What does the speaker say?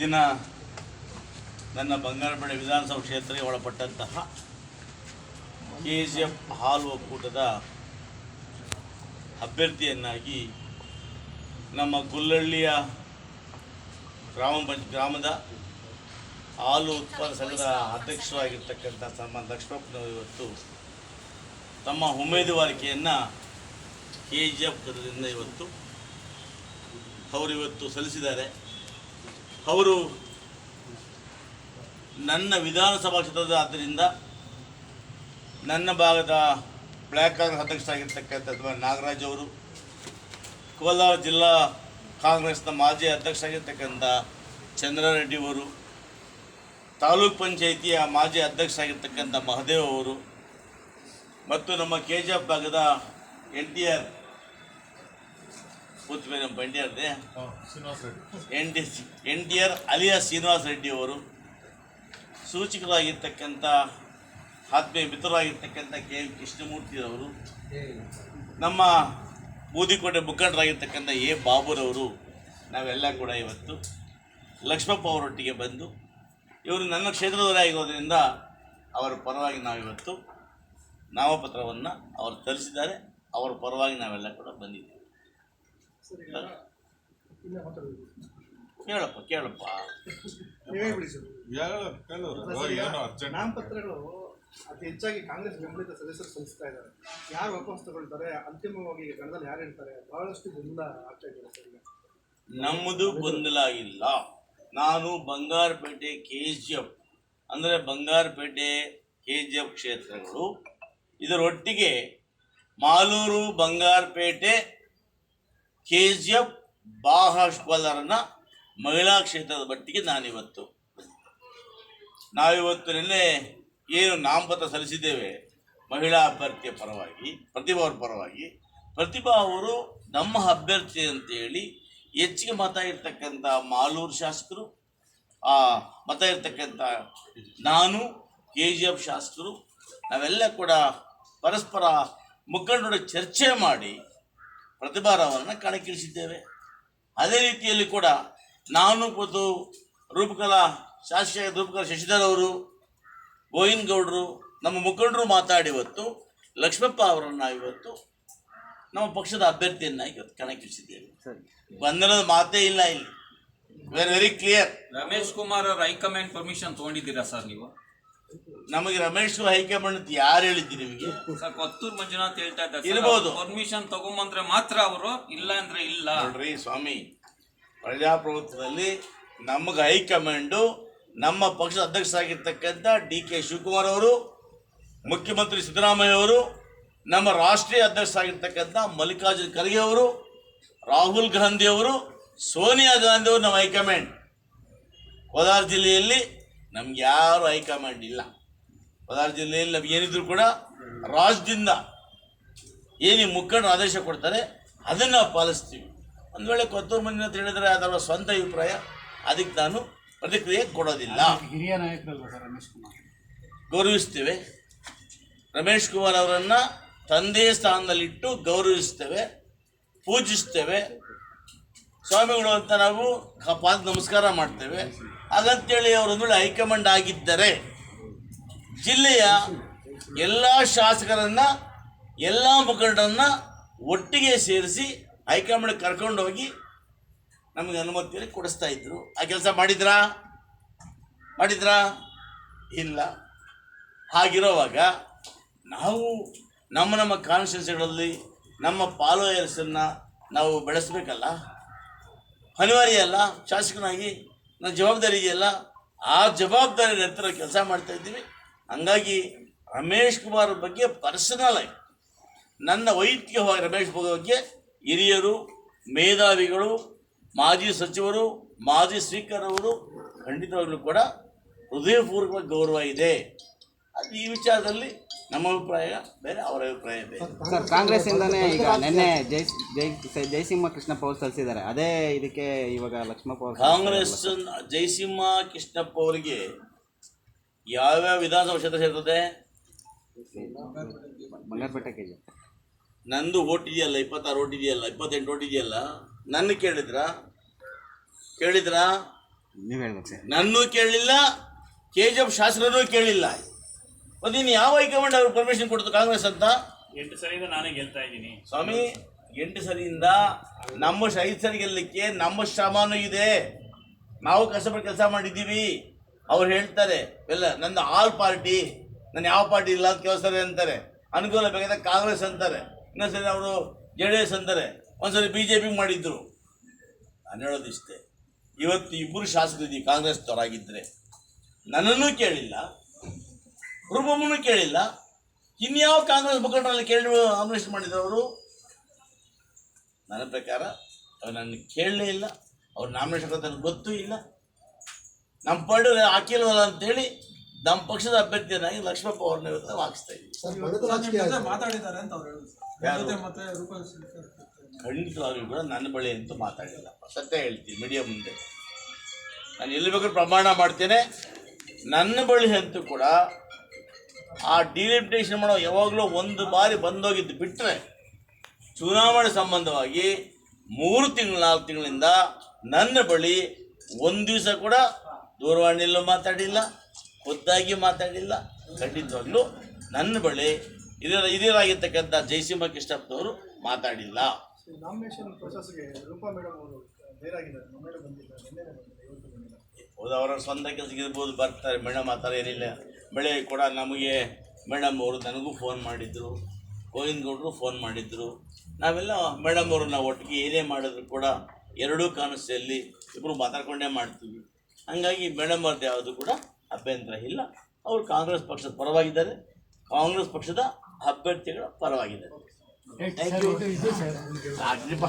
ದಿನ ನನ್ನ ಬಂಗಾರಪೇಟೆ ವಿಧಾನಸಭಾ ಕ್ಷೇತ್ರಕ್ಕೆ ಒಳಪಟ್ಟಂತಹ ಕೆ ಜಿ ಎಫ್ ಹಾಲು ಒಕ್ಕೂಟದ ಅಭ್ಯರ್ಥಿಯನ್ನಾಗಿ ನಮ್ಮ ಗುಲ್ಲಳ್ಳಿಯ ಗ್ರಾಮ ಪಂಚ, ಗ್ರಾಮದ ಹಾಲು ಉತ್ಪಾದನಾ ಸಂಘದ ಅಧ್ಯಕ್ಷರಾಗಿರ್ತಕ್ಕಂಥ ಸನ್ಮಾನ ಲಕ್ಷ್ಮಪ್ಪನವರು ಇವತ್ತು ತಮ್ಮ ಉಮೇದುವಾರಿಕೆಯನ್ನು ಕೆ ಜಿ ಎಫ್ ಇವತ್ತು ಅವರಿವತ್ತು ಸಲ್ಲಿಸಿದ್ದಾರೆ. ಅವರು ನನ್ನ ವಿಧಾನಸಭಾ ಕ್ಷೇತ್ರದ ಆದ್ದರಿಂದ ನನ್ನ ಭಾಗದ ಬ್ಲ್ಯಾಕ್ ಕಾಂಗ್ರೆಸ್ ಅಧ್ಯಕ್ಷರಾಗಿರ್ತಕ್ಕಂಥ ನಾಗರಾಜ್ ಅವರು, ಕೋಲಾರ ಜಿಲ್ಲಾ ಕಾಂಗ್ರೆಸ್ನ ಮಾಜಿ ಅಧ್ಯಕ್ಷರಾಗಿರ್ತಕ್ಕಂಥ ಚಂದ್ರಾರೆಡ್ಡಿ ಅವರು, ತಾಲೂಕ್ ಪಂಚಾಯಿತಿಯ ಮಾಜಿ ಅಧ್ಯಕ್ಷರಾಗಿರ್ತಕ್ಕಂಥ ಮಹದೇವ್ ಅವರು, ಮತ್ತು ನಮ್ಮ ಕೆ ಜಿ ಎಫ್ ಭಾಗದ ಎನ್ ಟಿ ಆರ್ ನಮ್ಮ N T ಆರ್ದೆ Srinivasa Reddy. N D N T R alias Srinivasa Reddy ಅವರು ಸೂಚಕರಾಗಿರ್ತಕ್ಕಂಥ ಆತ್ಮೀಯ ಮಿತ್ರರಾಗಿರ್ತಕ್ಕಂಥ ಕೆ ಎಂ ಕೃಷ್ಣಮೂರ್ತಿರವರು ನಮ್ಮ ಬೂದಿಕೋಟೆ ಮುಖಂಡರಾಗಿರ್ತಕ್ಕಂಥ ಎ ಬಾಬುರವರು ನಾವೆಲ್ಲ ಕೂಡ ಇವತ್ತು ಲಕ್ಷ್ಮಪ್ಪ ಅವರೊಟ್ಟಿಗೆ ಬಂದು ಇವರು ನನ್ನ ಕ್ಷೇತ್ರದವರೇ ಆಗಿರೋದ್ರಿಂದ ಅವರ ಪರವಾಗಿ ನಾವಿವತ್ತು ನಾಮಪತ್ರವನ್ನು ಅವರು ತರಿಸಿದ್ದಾರೆ. ಅವರ ಪರವಾಗಿ ನಾವೆಲ್ಲ ಕೂಡ ಬಂದಿದ್ದೇವೆ. ಕೇಳಪ್ಪ ಕೇಳಪ್ಪ. ನಾಮಪತ್ರಗಳು ಅತಿ ಹೆಚ್ಚಾಗಿ ಕಾಂಗ್ರೆಸ್ ಬೆಂಬಲಿತ ಸದಸ್ಯರು ಸಲ್ಲಿಸ್ತಾ ಇದ್ದಾರೆ. ಯಾರು ವಾಪಸ್ ತಗೊಳ್ತಾರೆ? ಅಂತಿಮವಾಗಿ ಗಣದಲ್ಲಿ ಯಾರು ಹೇಳ್ತಾರೆ? ಬಹಳಷ್ಟು ಗೊಂದಲ ಆಗ್ತಾ ಇದೆ ಸರ್ ನಮ್ಮದು ಗೊಂದಲ ಇಲ್ಲ ನಾನು ಬಂಗಾರಪೇಟೆ ಕೆ ಜಿ ಎಫ್ ಅಂದರೆ ಬಂಗಾರಪೇಟೆ ಕೆ ಜಿ ಎಫ್ ಕ್ಷೇತ್ರಗಳು. ಇದರೊಟ್ಟಿಗೆ Malur Bangarapete K G F ಬಾಹಾಶ್ವಲರನ ಮಹಿಳಾ ಕ್ಷೇತ್ರದ ಮಟ್ಟಿಗೆ ನಾನಿವತ್ತು. ನಾವಿವತ್ತು ನಿನ್ನೆ ಏನು ನಾಮಪತ್ರ ಸಲ್ಲಿಸಿದ್ದೇವೆ. ಮಹಿಳಾ ಅಭ್ಯರ್ಥಿಯ ಪರವಾಗಿ, ಪ್ರತಿಭಾ ಅವ್ರ ಪರವಾಗಿ. ಪ್ರತಿಭಾ ಅವರು ನಮ್ಮ ಅಭ್ಯರ್ಥಿ ಅಂತೇಳಿ ಹೆಚ್ಚಿಗೆ ಮತ ಇರ್ತಕ್ಕಂಥ ಮಾಲೂರು ಶಾಸಕರು, ಆ ಮತ ಇರ್ತಕ್ಕಂಥ ನಾನು ಕೆ ಜಿ ಎಫ್ ಶಾಸಕರು, ನಾವೆಲ್ಲ ಕೂಡ ಪರಸ್ಪರ ಮುಖಂಡರ ಚರ್ಚೆ ಮಾಡಿ ಪ್ರತಿಭಾರವರನ್ನು ಕಣಕ್ಕಿಳಿಸಿದ್ದೇವೆ. ಅದೇ ರೀತಿಯಲ್ಲಿ ಕೂಡ ನಾನು ಮತ್ತು ರೂಪಕಲಾ ಶಾಸಕ ರೂಪಕಲಾ ಶಶಿಧರ್ ಅವರು ಗೋವಿಂದ ಗೌಡರು ನಮ್ಮ ಮುಖಂಡರು ಮಾತಾಡಿ ಇವತ್ತು ಲಕ್ಷ್ಮಪ್ಪ ಅವರನ್ನು ಇವತ್ತು ನಮ್ಮ ಪಕ್ಷದ ಅಭ್ಯರ್ಥಿಯನ್ನಾಗಿ ಇವತ್ತು ಕಣಕ್ಕಿಳಿಸಿದ್ದೇವೆ. ಬಂಧನದ ಮಾತೇ ಇಲ್ಲ ಇಲ್ಲಿ. Very very clear Ramesh Kumar ಅವ್ರ ಹೈಕಮಾಂಡ್ ಪರ್ಮಿಷನ್ ತಗೊಂಡಿದ್ದೀರಾ ಸರ್ ನೀವು? ನಮಗೆ ರಮೇಶ್ ಹೈಕಮಾಂಡ್ ಅಂತ ಯಾರು ಹೇಳಿದ್ದಿ ನಿಮಗೆ? ಸರ್ ಕೊತ್ತೂರು ಮಂಜುನಾಥ್ ಹೇಳ್ತಾ ಇದ್ದಾರೆ ಇರ್ಬೋದು. ಪರ್ಮಿಷನ್ ತಗೊಂಬಂದ್ರೆ ಮಾತ್ರ ಅವರು ಇಲ್ಲ ಅಂದ್ರೆ ಇಲ್ಲ. ನೋಡ್ರಿ ಸ್ವಾಮಿ ಪ್ರಜಾಪ್ರಭುತ್ವದಲ್ಲಿ ನಮಗೆ ಹೈಕಮಾಂಡು ನಮ್ಮ ಪಕ್ಷದ ಅಧ್ಯಕ್ಷರಾಗಿರ್ತಕ್ಕಂಥ ಡಿ ಕೆ ಶಿವಕುಮಾರ್ ಅವರು ಮುಖ್ಯಮಂತ್ರಿ ಸಿದ್ದರಾಮಯ್ಯ ಅವರು ನಮ್ಮ ರಾಷ್ಟ್ರೀಯ ಅಧ್ಯಕ್ಷರಾಗಿರ್ತಕ್ಕಂಥ ಮಲ್ಲಿಕಾರ್ಜುನ್ ಖರ್ಗೆ ಅವರು ರಾಹುಲ್ ಗಾಂಧಿ ಅವರು ಸೋನಿಯಾ ಗಾಂಧಿ ಅವರು ನಮ್ಮ ಹೈಕಮಾಂಡ್ ಕೋಲಾರ ಜಿಲ್ಲೆಯಲ್ಲಿ ನಮ್ಗೆ ಯಾರು ಹೈಕಮಾಂಡ್ ಇಲ್ಲ. ಕೋಲಾರ ಜಿಲ್ಲೆಯಲ್ಲಿ ನಮ್ಗೆ ಏನಿದ್ರು ಕೂಡ ರಾಜ್ಯದಿಂದ ಏನು ಮುಖಂಡರು ಆದೇಶ ಕೊಡ್ತಾರೆ ಅದನ್ನು ನಾವು ಪಾಲಿಸ್ತೀವಿ. ಒಂದು ವೇಳೆ ಕೊತ್ತೂರು ಮಂದಿನ ಅಂತ ಹೇಳಿದರೆ ಅದರ ಸ್ವಂತ ಅಭಿಪ್ರಾಯ ಅದಕ್ಕೆ ನಾನು ಪ್ರತಿಕ್ರಿಯೆ ಕೊಡೋದಿಲ್ಲ. ಹಿರಿಯ ನಾಯಕರಲ್ವ ಸರ್ ರಮೇಶ್ ಕುಮಾರ್? ಗೌರವಿಸ್ತೇವೆ. ರಮೇಶ್ ಕುಮಾರ್ ಅವರನ್ನು ತಂದೆ ಸ್ಥಾನದಲ್ಲಿಟ್ಟು ಗೌರವಿಸ್ತೇವೆ ಪೂಜಿಸ್ತೇವೆ. ಸ್ವಾಮಿಗಳು ಅಂತ ನಾವು ಪಾದ ನಮಸ್ಕಾರ ಮಾಡ್ತೇವೆ. ಹಾಗಂತೇಳಿ ಅವರೊಂದು ವೇಳೆ ಹೈಕಮಾಂಡ್ ಆಗಿದ್ದರೆ ಜಿಲ್ಲೆಯ ಎಲ್ಲ ಶಾಸಕರನ್ನ, ಎಲ್ಲ ಮುಖಂಡರನ್ನ ಒಟ್ಟಿಗೆ ಸೇರಿಸಿ ಹೈಕಮಾಂಡ್ ಕರ್ಕೊಂಡು ಹೋಗಿ ನಮಗೆ ಅನುಮತಿಯಲ್ಲಿ ಕೊಡಿಸ್ತಾ ಇದ್ರು. ಆ ಕೆಲಸ ಮಾಡಿದ್ರಾ? ಮಾಡಿದ್ರಾ? ಇಲ್ಲ. ಹಾಗಿರೋವಾಗ ನಾವು ನಮ್ಮ ನಮ್ಮ ಕಾನ್ಸ್ಟಿಟ್ಯೂನ್ಸಿಗಳಲ್ಲಿ ನಮ್ಮ ಫಾಲೋಯರ್ಸನ್ನು ನಾವು ಬೆಳೆಸಬೇಕಲ್ಲ? ಅನಿವಾರ್ಯ ಅಲ್ಲ? ಶಾಸಕನಾಗಿ ನನ್ನ ಜವಾಬ್ದಾರಿ ಇದೆಯಲ್ಲ? ಆ ಜವಾಬ್ದಾರಿ ನಂತರ ಕೆಲಸ ಮಾಡ್ತಾ ಇದ್ದೀವಿ. ಹಂಗಾಗಿ ರಮೇಶ್ ಕುಮಾರ್ ಬಗ್ಗೆ ಪರ್ಸನಲ್ ಆಗಿ ನನ್ನ ವೈಯಕ್ತಿಕವಾಗಿ ರಮೇಶ್ ಬಗ್ಗೆ ಹಿರಿಯರು ಮೇಧಾವಿಗಳು ಮಾಜಿ ಸಚಿವರು ಮಾಜಿ ಸ್ಪೀಕರ್ ಅವರು ಖಂಡಿತವಾಗಲೂ ಕೂಡ ಹೃದಯಪೂರ್ವಕ ಗೌರವ ಇದೆ. ಅದು ಈ ವಿಚಾರದಲ್ಲಿ ನಮ್ಮ ಅಭಿಪ್ರಾಯ ಬೇರೆ ಅವರ ಅಭಿಪ್ರಾಯ ಬೇರೆ. ಸರ್ ಕಾಂಗ್ರೆಸ್ ಇಂದನೇ ಈಗ ನಿನ್ನೆ ಜೈ ಜೈ ಜಯಸಿಂಹ ಕೃಷ್ಣಪ್ಪ ಅವರು ಸಲ್ಲಿಸಿದ್ದಾರೆ. ಅದೇ ಇದಕ್ಕೆ ಇವಾಗ ಲಕ್ಷ್ಮಪ್ಪ ಕಾಂಗ್ರೆಸ್ ಜಯಸಿಂಹ ಕೃಷ್ಣಪ್ಪ ಅವರಿಗೆ ಯಾವ್ಯಾವ ವಿಧಾನಸಭಾ ಕ್ಷೇತ್ರ ಸೇರ್ತದೆ? ಬಂಗಾರಪೇಟೆ ಕೆ ಜಿ ನಂದು ಓಟ್ ಇದೆಯಲ್ಲ ಇಪ್ಪತ್ತಾರು ಓಟ್ ಇದೆಯಲ್ಲ ಇಪ್ಪತ್ತೆಂಟು ಓಟ್ ಇದೆಯಲ್ಲ? ನನ್ನ ಕೇಳಿದ್ರಾ? ಕೇಳಿದ್ರಾ? ನೀವು ಹೇಳ್ಬೇಕು ಸರ್. ನನ್ನೂ ಕೇಳಲಿಲ್ಲ ಕೆ ಜಿ ಎಫ್ ಶಾಸಕರನ್ನೂ ಕೇಳಿಲ್ಲ. ಮತ್ತೆ ಇನ್ನು ಯಾವ ಹೈಕಮಾಂಡ್ ಅವ್ರಿಗೆ ಪರ್ಮಿಷನ್ ಕೊಡ್ತು ಕಾಂಗ್ರೆಸ್ ಅಂತ? ಎಂಟು ಸರಿಯಿಂದ ನಾನೇ ಗೆಲ್ತಾ ಇದ್ದೀನಿ. ಸ್ವಾಮಿ ಎಂಟು ಸರಿಯಿಂದ ನಮ್ಮ ಐದು ಸರಿ ಗೆಲ್ಲಕ್ಕೆ ನಮ್ಮ ಶ್ರಮನೂ ಇದೆ. ನಾವು ಕಷ್ಟಪಟ್ಟು ಕೆಲಸ ಮಾಡಿದ್ದೀವಿ. ಅವ್ರು ಹೇಳ್ತಾರೆ ಎಲ್ಲ ನನ್ನ ಆಲ್ ಪಾರ್ಟಿ, ನಾನು ಯಾವ ಪಾರ್ಟಿ ಇಲ್ಲ ಅಂತ ಕೆಲವು ಅಂತಾರೆ. ಅನುಕೂಲ ಬೇಕಾದ ಕಾಂಗ್ರೆಸ್ ಅಂತಾರೆ. ಇನ್ನೊಂದ್ಸರಿ ಅವರು ಜೆ ಡಿ ಎಸ್ ಅಂತಾರೆ. ಒಂದ್ಸರಿ ಬಿ ಜೆ ಪಿ ಮಾಡಿದ್ರು. ನಾನು ಹೇಳೋದಿಷ್ಟೇ ಇವತ್ತು ಇಬ್ಬರು ಶಾಸಕರಿದ್ದೀವಿ ಕಾಂಗ್ರೆಸ್ನವರಾಗಿದ್ದರೆ ನನ್ನನ್ನು ಕೇಳಿಲ್ಲ ಕುರುಬಮ್ಮನ್ನು ಕೇಳಿಲ್ಲ, ಇನ್ಯಾವ ಕಾಂಗ್ರೆಸ್ ಮುಖಂಡರಲ್ಲಿ ಕೇಳಿ ಅನ್ವೇಷ್ ಮಾಡಿದ್ರು ಅವರು? ನನ್ನ ಪ್ರಕಾರ ಅವ್ರು ನನ್ನ ಕೇಳಲೇ ಇಲ್ಲ, ಅವ್ರು ನಾಮಿನೇಷನ್ ಗೊತ್ತೂ ಇಲ್ಲ. ನಮ್ಮ ಪಾರ್ಟಿ ಹಾಕಿಲ್ವಲ್ಲ ಅಂತೇಳಿ ನಮ್ಮ ಪಕ್ಷದ ಅಭ್ಯರ್ಥಿಯನ್ನಾಗಿ ಲಕ್ಷ್ಮಪ್ಪ ಅವ್ರನ್ನ ವಿರುದ್ಧ ಹಾಕಿಸ್ತಾ ಇದ್ದೀವಿ ಮಾತಾಡಿದ್ದಾರೆ ಅಂತ ಅವ್ರು ಖಂಡಿತವಾಗ್ಲೂ ಕೂಡ ನನ್ನ ಬಳಿ ಅಂತೂ ಮಾತಾಡಿಲ್ಲ ಸತ್ಯ ಹೇಳ್ತೀನಿ ಮೀಡಿಯಾ ಮುಂದೆ. ನಾನು ಎಲ್ಲಿ ಬೇಕಾದ್ರೂ ಪ್ರಮಾಣ ಮಾಡ್ತೇನೆ. ನನ್ನ ಬಳಿ ಅಂತೂ ಕೂಡ ಆ ಡಿಲಿಮಿಟೇಷನ್ ಮಾಡೋ ಯಾವಾಗಲೂ ಒಂದು ಬಾರಿ ಬಂದೋಗಿದ್ದು ಬಿಟ್ಟರೆ ಚುನಾವಣೆ ಸಂಬಂಧವಾಗಿ ಮೂರು ತಿಂಗಳು ನಾಲ್ಕು ತಿಂಗಳಿಂದ ನನ್ನ ಬಳಿ ಒಂದು ದಿವಸ ಕೂಡ ದೂರವಾಣಿಯಲ್ಲೂ ಮಾತಾಡಿಲ್ಲ ಖುದ್ದಾಗಿ ಮಾತಾಡಿಲ್ಲ ಖಂಡಿತವಾಗ್ಲೂ ನನ್ನ ಬಳಿ ಇದರ ಹಿರಿಯರಾಗಿರ್ತಕ್ಕಂಥ ಜಯಸಿಂಹ ಕೃಷ್ಣಪ್ಪನವರು ಮಾತಾಡಿಲ್ಲ. ಅವರು ಹೌದು ಅವರ ಸ್ವಂತ ಕೆಲಸಕ್ಕೆ ಇರ್ಬೋದು ಬರ್ತಾರೆ. ಮೇಡಮ್ ಆ ಥರ ಏನಿಲ್ಲ. ಬೆಳೆ ಕೂಡ ನಮಗೆ ಮೇಡಮ್ ಅವರು ನನಗೂ ಫೋನ್ ಮಾಡಿದ್ರು. ಗೋವಿಂದ ಗೌಡರು ಫೋನ್ ಮಾಡಿದ್ರು. ನಾವೆಲ್ಲ ಮೇಡಮ್ ಅವ್ರನ್ನ ಒಟ್ಟಿಗೆ ಏನೇ ಮಾಡಿದ್ರು ಕೂಡ ಎರಡೂ ಕಾನ್ಸ್ಟಿಯಲ್ಲಿ ಇಬ್ಬರು ಮಾತಾಡ್ಕೊಂಡೇ ಮಾಡ್ತೀವಿ. ಹಾಗಾಗಿ ಮೇಡಮ್ ಅವ್ರದ್ದು ಯಾವುದು ಕೂಡ ಅಭ್ಯಂತರ ಇಲ್ಲ. ಅವರು ಕಾಂಗ್ರೆಸ್ ಪಕ್ಷದ ಪರವಾಗಿದ್ದಾರೆ. ಕಾಂಗ್ರೆಸ್ ಪಕ್ಷದ ಅಭ್ಯರ್ಥಿಗಳ ಪರವಾಗಿದ್ದಾರೆ. Thank you